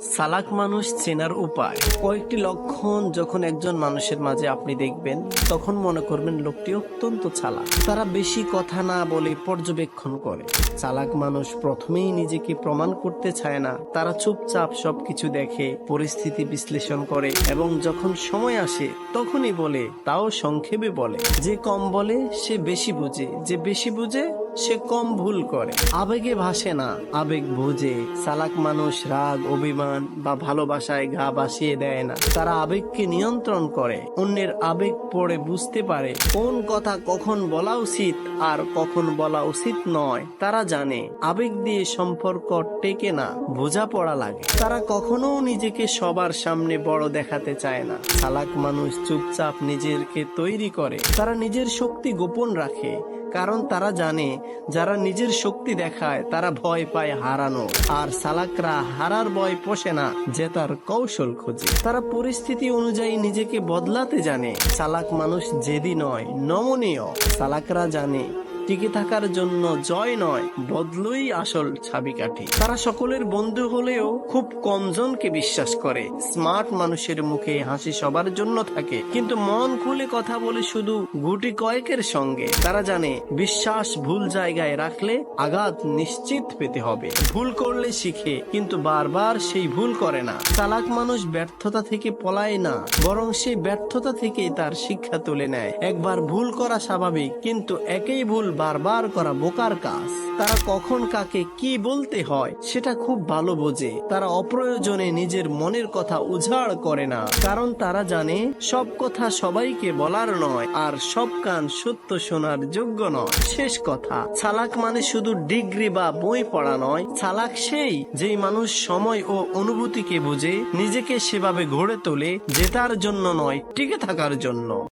সালাক মানুষ চেনার উপায়। কয়েকটি লক্ষণ যখন একজন মানুষের মাঝে আপনি দেখবেন, তখন মনে করবেন লোকটি অত্যন্ত চালাক। তারা বেশি কথা না বলে পর্যবেক্ষণ করে। চালাক মানুষ প্রথমেই নিজেকে প্রমাণ করতে চায় না। তারা চুপচাপ সবকিছু দেখে, পরিস্থিতি বিশ্লেষণ করে এবং যখন সময় আসে, তখনই বলে, তাও সংক্ষেপে বলে। যে কম বলে, সে বেশি বুঝে। যে বেশি বুঝে সে কম ভুল করে। আবেগে ভাসে না, আবেগ বুঝে। চালাক মানুষ রাগ, অভিমান বা ভালোবাসায় গা বাসিয়ে দেয় না। তারা আবেগকে নিয়ন্ত্রণ করে, অন্যের আবেগ পড়ে বুঝতে পারে কোন কথা কখন বলা উচিত আর কখন বলা উচিত নয়। তারা জানে, আবেগ দিয়ে সম্পর্ক টেকে না, বোঝাপড়া লাগে। তারা কখনো নিজেকে সবার সামনে বড় দেখাতে চায় না। চালাক মানুষ চুপচাপ নিজেরকে তৈরি করে। তারা নিজের শক্তি গোপন রাখে। কারণ তারা জানে, যারা নিজের শক্তি দেখায়, তারা ভয় পায় হারানো। আর সালাকরা হারার ভয় পোষে না, যে তার কৌশল খোঁজে। তারা পরিস্থিতি অনুযায়ী নিজেকে বদলাতে জানে। সালাক মানুষ জেদি নয়, নমনীয়। সালাকরা জানে টিকে থাকার জন্য জয় নয়, বদলই আসল ছাবিকাঠি তারা সকলের বন্ধু হলেও খুব কম জনকে বিশ্বাস করে। স্মার্ট মানুষের মুখে হাসি সবার জন্য থাকে। কিন্তু মন খুলে কথা বলে শুধু গুটি কয়েকের সঙ্গে। তারা জানে বিশ্বাস ভুল জায়গায় রাখলে আঘাত নিশ্চিত পেতে হবে। ভুল করলে শিখে, কিন্তু বারবার সেই ভুল করে না। চালাক মানুষ ব্যর্থতা থেকে পলায় না, বরং সেই ব্যর্থতা থেকে তার শিক্ষা তুলে নেয়। একবার ভুল করা স্বাভাবিক, কিন্তু একই ভুল বারবার করা বোকার কাজ। তারা কখন কাকে কি বলতে হয়, সেটা খুব ভালো বোঝে। তারা অপ্রয়োজনে নিজের মনের কথা উজাড় করে না। কারণ তারা জানে, সব কথা সবাইকে বলার নয়, আর সব কান সত্য শোনার যোগ্য নয়। শেষ কথা। চালাক মানে শুধু ডিগ্রি বা বই পড়া নয়। চালাক সেই, যেই মানুষ সময় ও অনুভূতিকে বুঝে, নিজেকে সেভাবে গড়ে তোলে, জেতার জন্য নয়, টিকে থাকার জন্য।